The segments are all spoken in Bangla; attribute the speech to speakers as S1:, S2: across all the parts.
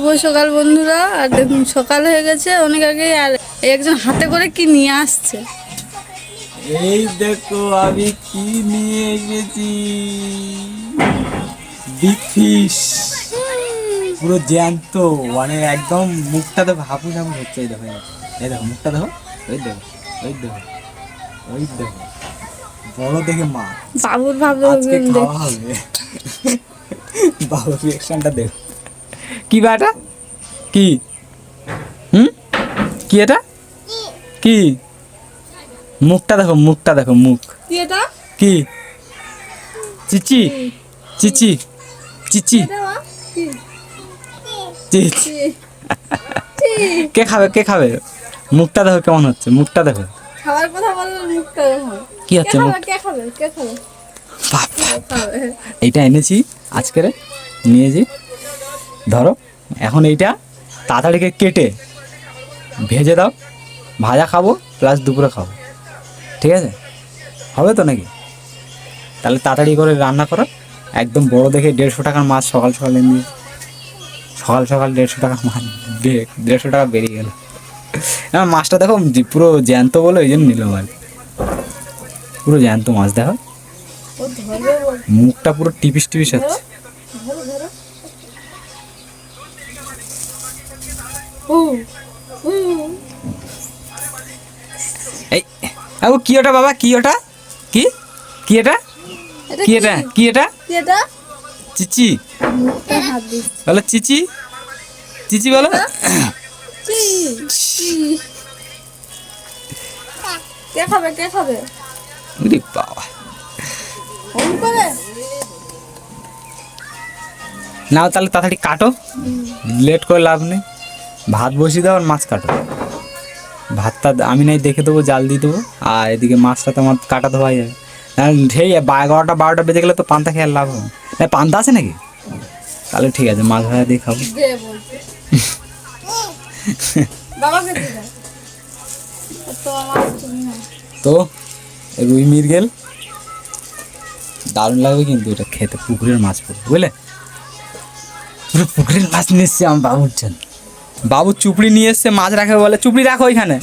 S1: শুভ সকাল বন্ধুরা আর দেখুন সকাল হয়ে গেছে অনেক আগে আর একজন হাতে করে কি নিয়ে আসছে?
S2: এই দেখো আমি কি নিয়ে এসেছি। বিগ ফিশ পুরো জ্যান্ত মানে একদম মুখটা তো হাপুস হাপুস হচ্ছে এই দেখো এই দেখো মুখটা দেখো ওই দেখো ওই দেখো ওই দেখো বড় দেখে মা।
S1: বাবুর ভাবতে
S2: আজকে খাওয়া হবে। বাবুর রিয়াকশনটা দেখো কি বা এটা? কি? হুম? কি এটা? কি? মুখটা দেখো মুখটা দেখো মুখ।
S1: কি এটা?
S2: কি? চিচি। চিচি। চিচি। চিচি। কে? খাবে কে খাবে? মুখটা দেখো কেমন হচ্ছে মুখটা দেখো।
S1: খাবার কথা বললে মুখটা দেখো।
S2: কি হচ্ছে মুখ?
S1: কে খাবে কে খাবে?
S2: এইটা এনেছি আজকের নিয়েছি। ধরো এখন এইটা তাড়াতাড়িকে কেটে ভেজে দাও ভাজা খাব প্লাস দুপুরে খাব। ঠিক আছে? হবে তো নাকি? তাহলে তাড়াতাড়ি করে রান্না করো। একদম বড় দেখে দেড়শো টাকার মাছ সকাল সকাল এমনি সকাল সকাল দেড়শো টাকার মাছ দেড়শো টাকা বেরিয়ে গেল। না মাছটা দেখো পুরো জ্যান্ত বলে ওই জন্য নিলাম আর পুরো জ্যান্ত মাছ দেখো। মুখটা পুরো টিপিস টিপিস হচ্ছে
S1: ধরো ধরো ও ও
S2: এই ও কি ওটা বাবা? কি ওটা? কি? কি এটা? কি এটা? কি এটা? চিচি। বলো চিচি। চিচি বলো।
S1: চি কে খাবে? কে খাবে?
S2: বাবা। নাও তাহলে তাড়াতাড়ি কাটো। লেট করে লাভ নেই। ভাত বসিয়ে দাও আর মাছ কাটো। ভাতটা আমি নাই দেখে দেবো জাল দিয়ে দেবো আর এদিকে মাছটা তো আমার কাটা ধোয়া যাবে। সেই এগারোটা বারোটা বেজে গেলে তো পান্তা খেয়ে লাভ হবে না। পান্তা আছে নাকি? তাহলে ঠিক আছে মাছ ভাজা দিয়ে খাব।
S1: তো
S2: রুই মিরগেল দারুণ লাগবে কিন্তু এটা খেতে পুকুরের মাছ পুরো বুঝলে? পুরো পুকুরের মাছ নিয়ে এসছে আমার বাবুর জন্য। বাবু চুপড়ি নিয়ে এসছে মাছ রাখে, বলে, চুপড়ি রাখো ওইখানে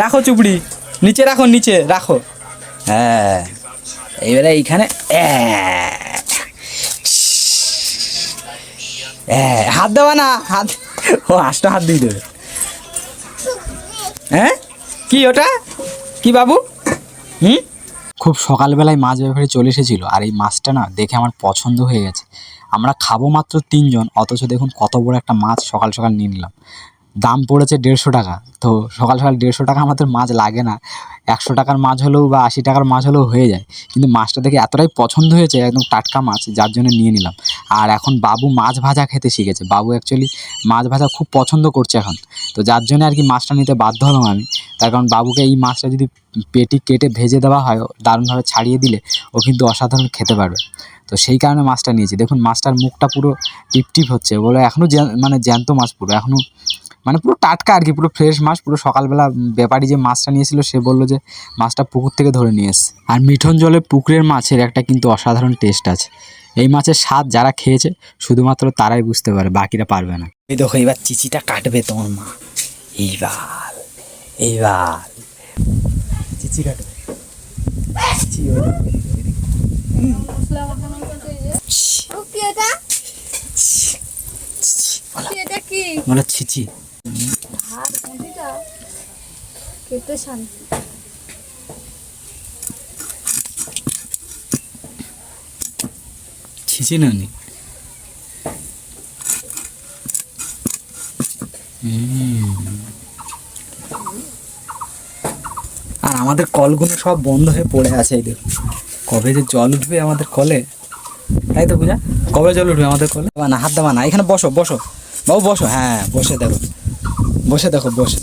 S2: রাখো চুপড়ি। নিচে রাখো নিচে রাখো। হ্যাঁ এইবারে এইখানে হাত দেওয়া না, হাত, ও হাঁসটা হাত দিয়ে দেবে। হ্যাঁ? কি ওটা? কি বাবু? হুম? খুব সকালবেলায় মাছ ব্যাপারে চলে এসেছিল, আর এই মাছটা না দেখে আমার পছন্দ হয়ে গেছে। আমরা খাব মাত্র তিনজন অথচ দেখুন কত বড় একটা মাছ সকাল সকাল নিয়ে নিলাম। দাম পড়েছে দেড়শো টাকা। তো সকাল সকাল দেড়শো টাকা আমাদের মাছ লাগে না। একশো টাকার মাছ হলেও বা আশি টাকার মাছ হলেও হয়ে যায়। কিন্তু মাছটা দেখে এতটাই পছন্দ হয়েছে, একদম টাটকা মাছ, যার জন্য নিয়ে নিলাম। আর এখন বাবু মাছ ভাজা খেতে শিখেছে। বাবু অ্যাকচুয়ালি মাছ ভাজা খুব পছন্দ করছে এখন। তো যার জন্য আর কি মাছটা নিতে বাধ্য হলাম আমি। তার কারণ বাবুকে এই মাছটা যদি পেটি কেটে ভেজে দেওয়া হয় দারুণভাবে ছাড়িয়ে দিলে ও কিন্তু অসাধারণ খেতে পারবে। তো সেই কারণে মাছটা নিয়েছি। দেখুন মাছটার মুখটা পুরো টিপ টিপ হচ্ছে। বলে এখনও মানে জ্যান্ত মাছ পুরো। এখনও মানে পুরো টাটকা আর কি পুরো ফ্রেশ মাছ পুরো সকালবেলা ব্যাপারী যে মাছটা নিয়েছিল সে বলল যে মাছটা পুকুর থেকে ধরে নিয়ে এসছে আর মিঠন জলে পুকুরের মাছের একটা কিন্তু অসাধারণ টেস্ট আছে এই মাছের স্বাদ যারা খেয়েছে শুধুমাত্র তারাই বুঝতে পারে বাকিরা পারবে না এই দেখো এবার চিচিটা কাটবে তোমার মা এইবার এইবার চিচি কাটবে
S1: কি এটা কি এটা কি
S2: বলো ছিচি
S1: হাত মুঠিটা শান্তি।
S2: আর আমাদের কলগুলো সব বন্ধ হয়ে পড়ে আছে এই কবে যে জল উঠবে আমাদের কলে? তাই তো পূজা? কবে জল উঠবে আমাদের কলে? না হাত দেবা না এখানে বসো বসো। বাবু, বসো হ্যাঁ বসে দেখো। বসে দেখো, বসে।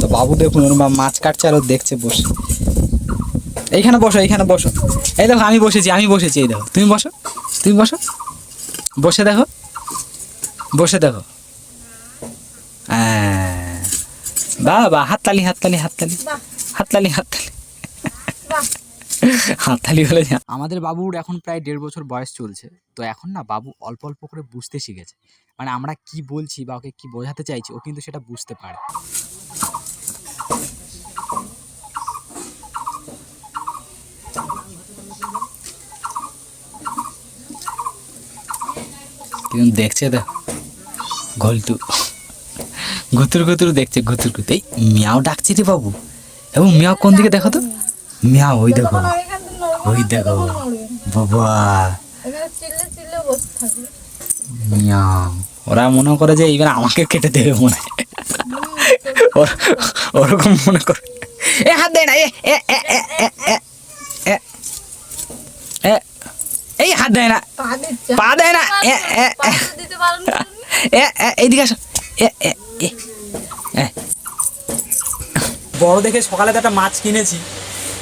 S2: তো বাবু দেখুন, ওর মাছ কাটছে আর দেখছে বসে। এইখানে বসো এইখানে বসো। এই দেখো, আমি বসেছি আমি বসেছি, এই দেখো। তুমি বসো তুমি বসো। বসে দেখো বসে দেখো। হ্যাঁ। বা হাততালি হাততালি হাততালি। হাততালি হাততালি। হাততালি হলে আমাদের বাবুর এখন প্রায় দেড় বছর বয়স চলছে। তো এখন না বাবু অল্প অল্প করে বুঝতে শিখেছে। মানে আমরা কি বলছি বা ওকে কি বোঝাতে চাইছি, ও কিন্তু সেটা বুঝতে পারে। কিন্তু দেখছে তো ঘলটু গুতুর ঘুতুর দেখছে গুতু এই মিয়াও ডাকছে রে বাবু। এবং মিয়াও কোন দিকে দেখো তো? মিয়া ওই দেখো। ওই দেখো। বাবা। মিয়া, ওরা মনে করে যে এইবার আমাকে কেটে দেবে মনে ওরকম মনে করে। এ, হাত দে না, এ এ এ এ এ এই হাত দেয় না।
S1: পা
S2: দেয় না এইদিকে আসো। বড় দেখে সকালে তো একটা মাছ কিনেছি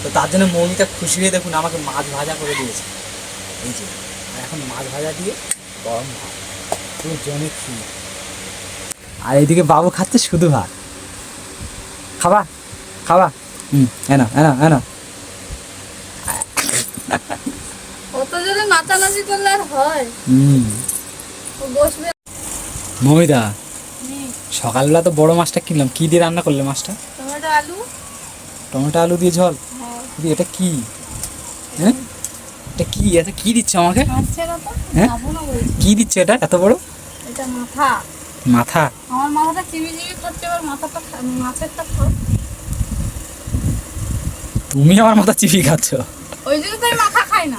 S2: তো তার জন্য মৌমিতা খুশি হয়ে দেখুন আমাকে মাছ ভাজা করে দিয়েছে। এই যে আর এখন মাছ ভাজা দিয়ে গরম ভাত। পুরো জমে খেয়ে আর এইদিকে বাবু খাচ্ছে শুধু ভাত। খাবা খাবা। হুম এনা এনা এনা
S1: নাচানাচি করলে আর হয়।
S2: হুম।
S1: ও বসবে।
S2: সকালবেলা তো বড় মাছটা কিনলাম। কি দিয়ে রান্না করলে মাছটা?
S1: টমেটো আলু।
S2: টমেটো আলু দিয়ে ঝোল?
S1: হ্যাঁ।
S2: দিদি এটা কি? হ্যাঁ? এটা কি? এটা কি দিচ্ছ আমাকে? হ্যাঁ? কি দিচ্ছ এটা? এত বড়?
S1: এটা মাথা।
S2: মাথা?
S1: আমার মাথাটা চিবি চিবি এবার মাথাটা খা- মাছেরটা খাও।
S2: তুমি আমার মাথা চিপি খাচ্ছ।
S1: ওই জন্য তো মাথা খাই না।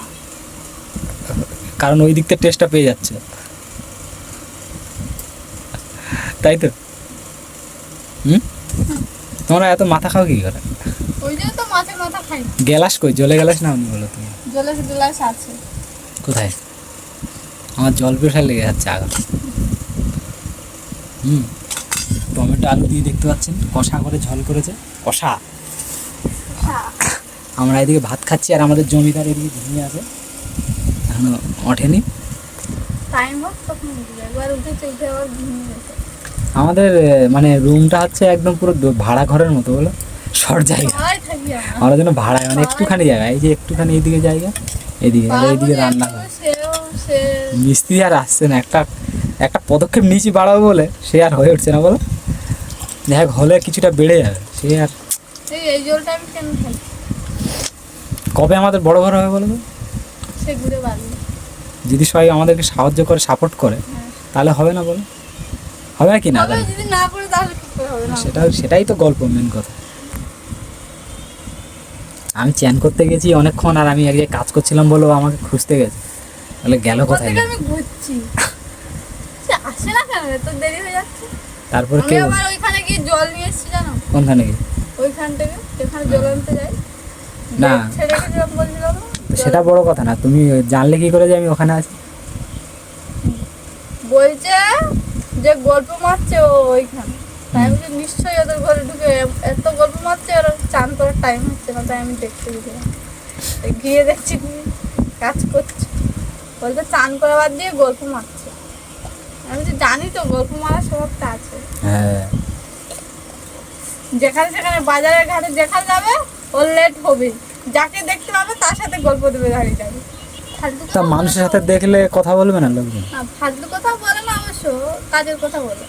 S2: কারণ ওই দিক থেকে টেস্টটা পেয়ে যাচ্ছে। তাই তো? হুম? তোমরা এত মাথা খাও কি করে?
S1: ওই জন্য তো মাছের মাথা খাই। না
S2: কই? জলে গ্যালাস না আমি বলো তুমি
S1: জলে গ্লাস আছে।
S2: কোথায়? আমার জল প্রেশার লেগে যাচ্ছে আগা হুম। টমেটো আলু দিয়ে দেখতে পাচ্ছেন? কষা করে ঝল করেছে। কষা। আমরা এদিকে ভাত খাচ্ছি আর আমাদের জমিদার এদিকে ঘুমিয়ে আছে। এখনও ওঠেনি। আমাদের মানে রুমটা হচ্ছে একদম পুরো ভাড়া ঘরের মতো বলো। শর্ট জায়গা।
S1: আমরা।
S2: যেন ভাড়ায় মানে একটুখানি জায়গা। এই যে একটুখানি এইদিকে জায়গা এদিকে এইদিকে রান্না হয় মিস্ত্রি আর আসছে না। একটা একটা পদক্ষেপ নিচে বাড়াবো বলে সে আর হয়ে উঠছে না বলো। দেখ হলে কিছুটা বেড়ে যাবে। সে আর কবে আমাদের বড় ঘর হবে বলো তো?
S1: সে ঘুরে বাড়বে
S2: যদি সবাই আমাদেরকে সাহায্য করে সাপোর্ট করে
S1: হ্যাঁ।
S2: তাহলে হবে না বলো? হবে কি না?
S1: যদি না করে তাহলে কি হবে? না।
S2: সেটা সেটাই তো গল্প মেন কথা। আমি চ্যান করতে গেছি অনেকক্ষণ আর আমি এক জায়গায় কাজ করছিলাম বলে আমাকে খুঁজতে গেছে। তাহলে গেল কোথায়
S1: আমি ঘুরছি? আসে না কেন? এত দেরি হয়ে যাচ্ছে।
S2: তারপর
S1: আমি আবার ওইখানে গিয়ে জল নিয়ে এসেছি জানো?
S2: কোনখানে গিয়ে?
S1: ওইখান থেকে জল আনতে যাই।
S2: না।
S1: ছেলেকে
S2: তো
S1: জল-
S2: সেটা বড় কথা না তুমি জানলে কি করে যে আমি ওখানে আছি?
S1: বলছে যে গল্প মারছে ও ওইখানে। তাই আমি নিশ্চয়ই ওদের ঘরে ঢুকে এত গল্প মারছে আর চান করার টাইম হচ্ছে না তাই আমি দেখতে গেছিলাম গিয়ে দেখছি কাজ করছে। বলতে চান করা বাদ দিয়ে গল্প মারছে। আমি তো জানি তো গল্প মারার স্বভাবটা আছে।
S2: হ্যাঁ।
S1: যেখানে সেখানে বাজারের ঘাটে যেখানে যাবে ওর লেট হবে। যাকে দেখতে পাবে তার সাথে গল্প দেবে দাঁড়িয়ে যাবে
S2: তা মানুষের সাথে দেখলে কথা বলবে না লোকজন?
S1: ফালতু কথা বলে না অবশ্য কাজের কথা বলে।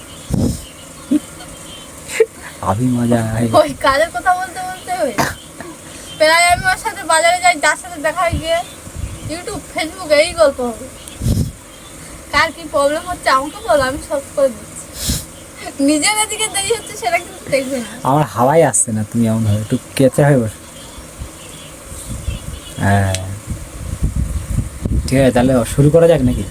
S2: আবি মজা।
S1: ওই কাজের কথা বলতে বলতে ওই প্রায় আমি ওর সাথে বাজারে যাই যার সাথে দেখা হয় গিয়ে ইউটিউব ফেসবুক এই গল্প হবে। কার কি প্রবলেম হচ্ছে আমাকে বলো আমি সব করে দিচ্ছি। নিজের এদিকে দেরি হচ্ছে সেটা কিন্তু দেখবে না।
S2: আমার হাওয়াই আসছে না তুমি এমন হবে একটু কেঁচে হয়ে বস। হ্যাঁ। ঠিক আছে তাহলে শুরু করা যাক নাকি?